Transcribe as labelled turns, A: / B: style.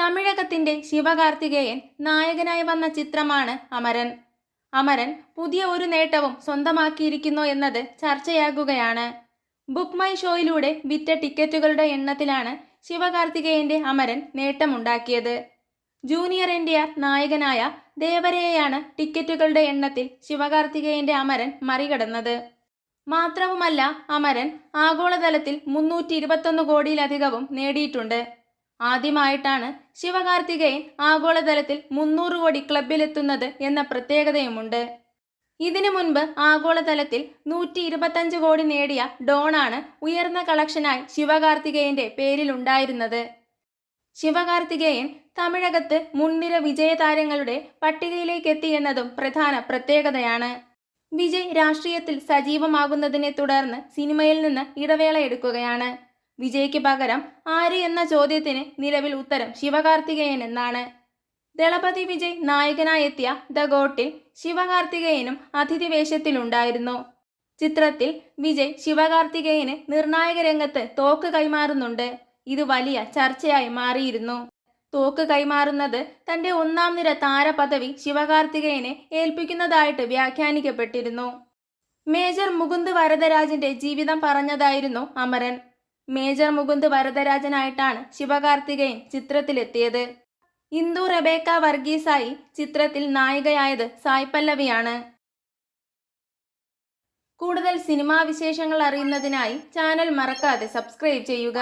A: തമിഴകത്തിന്റെ ശിവകാർത്തികേയൻ നായകനായി വന്ന ചിത്രമാണ് അമരൻ. അമരൻ പുതിയ ഒരു നേട്ടവും സ്വന്തമാക്കിയിരിക്കുന്നു എന്നത് ചർച്ചയാകുകയാണ്. ബുക്ക് മൈ ഷോയിലൂടെ വിറ്റ ടിക്കറ്റുകളുടെ എണ്ണത്തിലാണ് ശിവകാർത്തികേയന്റെ അമരൻ നേട്ടമുണ്ടാക്കിയത്. ജൂനിയർ എൻ നായകനായ ദേവരയെയാണ് ടിക്കറ്റുകളുടെ എണ്ണത്തിൽ ശിവകാർത്തികേയന്റെ അമരൻ മറികടന്നത്. മാത്രവുമല്ല അമരൻ ആഗോളതലത്തിൽ മുന്നൂറ്റി ഇരുപത്തൊന്ന് കോടിയിലധികവും നേടിയിട്ടുണ്ട്. ആദ്യമായിട്ടാണ് ശിവകാർത്തികേയൻ ആഗോളതലത്തിൽ മുന്നൂറ് കോടി ക്ലബിലെത്തുന്നത് എന്ന പ്രത്യേകതയുമുണ്ട്. ഇതിനു മുൻപ് ആഗോളതലത്തിൽ നൂറ്റി ഇരുപത്തഞ്ച് കോടി നേടിയ ഡോണാണ് ഉയർന്ന കളക്ഷനായി ശിവകാർത്തികേയന്റെ പേരിലുണ്ടായിരുന്നത്. ശിവകാർത്തികേയൻ തമിഴകത്ത് മുൻനിര വിജയതാരങ്ങളുടെ പട്ടികയിലേക്ക് എത്തിയെന്നതും പ്രധാന പ്രത്യേകതയാണ്. വിജയ് രാഷ്ട്രീയത്തിൽ സജീവമാകുന്നതിനെ തുടർന്ന് സിനിമയിൽ നിന്ന് ഇടവേള എടുക്കുകയാണ് വിജയ്ക്ക് പകരം ആര് എന്ന ചോദ്യത്തിന് നിലവിൽ ഉത്തരം ശിവകാർത്തികേയൻ എന്നാണ്. ദളപതി വിജയ് നായകനായെത്തിയ ദ ഗോട്ടിൽ ശിവകാർത്തികേയനും അതിഥി വേഷത്തിലുണ്ടായിരുന്നു. ചിത്രത്തിൽ വിജയ് ശിവകാർത്തികേയന് നിർണായക രംഗത്ത് തോക്ക് കൈമാറുന്നുണ്ട്. ഇത് വലിയ ചർച്ചയായി മാറിയിരുന്നു. തോക്ക് കൈമാറുന്നത് തന്റെ ഒന്നാം നിര താരപദവി ശിവകാർത്തികേയനെ ഏൽപ്പിക്കുന്നതായിട്ട് വ്യാഖ്യാനിക്കപ്പെട്ടിരുന്നു. മേജർ മുകുന്ദ് വരദരാജന്റെ ജീവിതം പറഞ്ഞതായിരുന്നു അമരൻ. മേജർ മുകുന്ദ് വരദരാജനായിട്ടാണ് ശിവകാർത്തികയൻ ചിത്രത്തിലെത്തിയത്. ഇന്ദു റബേക്ക വർഗീസായി ചിത്രത്തിൽ നായികയായത് സായ് പല്ലവിയാണ്. കൂടുതൽ സിനിമാ വിശേഷങ്ങൾ അറിയുന്നതിനായി ചാനൽ മറക്കാതെ സബ്സ്ക്രൈബ് ചെയ്യുക.